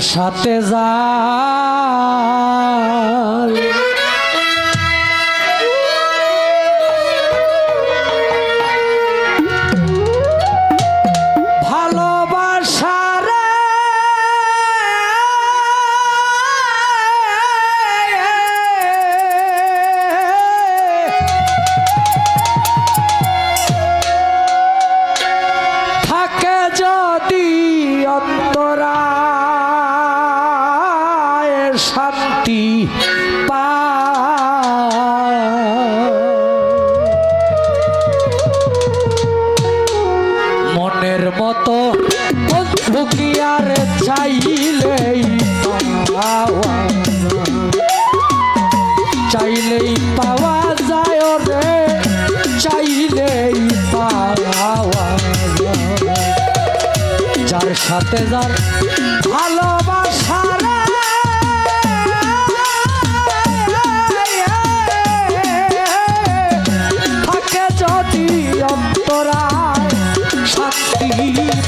সাথে যা মতো চাইলে পাওয়া চাইলেই পাওয়া যায় রে চাইলেই পাওয়া। যার সাথে যার ভালোবাসা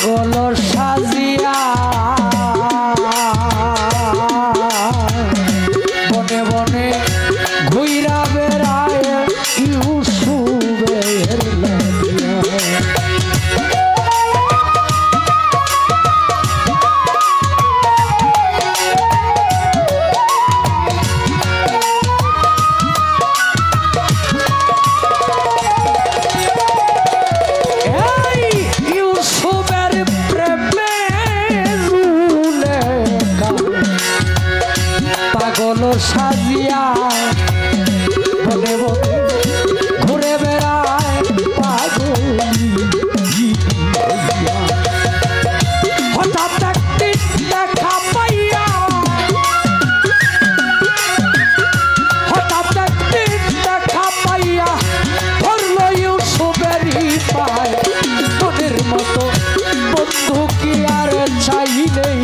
পাগল সাজিয়া ঘুরে বেড়ায় পাগল। দেখা পাইয়া, হঠাৎ দেখা পাইয়া ধরল ইউসুফেরই পায় তোদের মতো বন্ধু কি আর চাইলেই।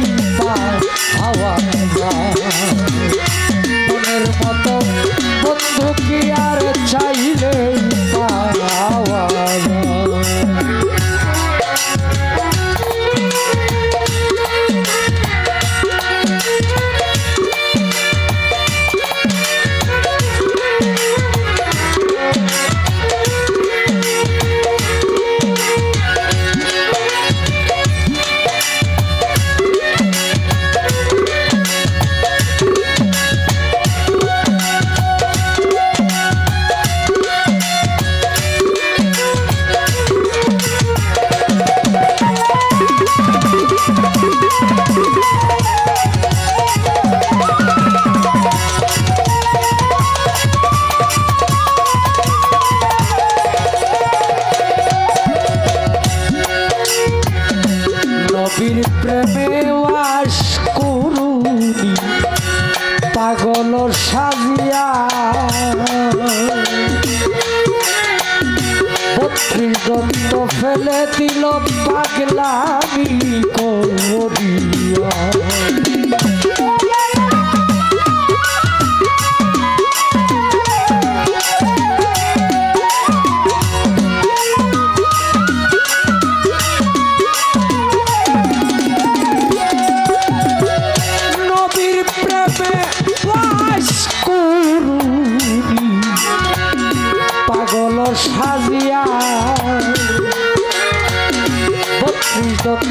দন্ত ফেলে দিল পাগলামি করিয়া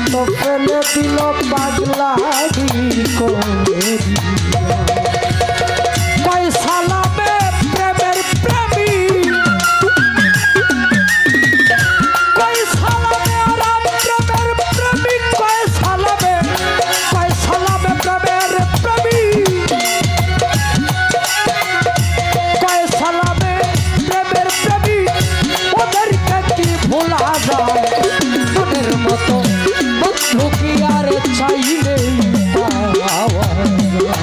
দত্ত ফেলে দিল পাগলা Yeah.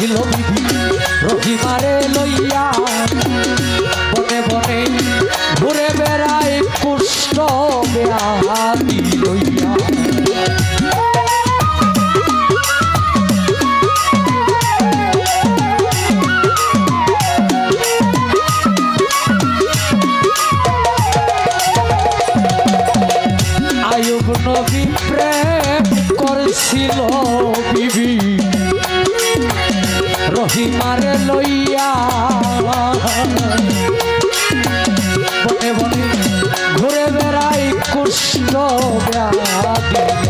ছিল বিধি রহিবারে লই রহিমারে লইয়া। বনে বনে ঘুরে বেড়াই কৃষ্ণ ব্যাধি।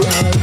love.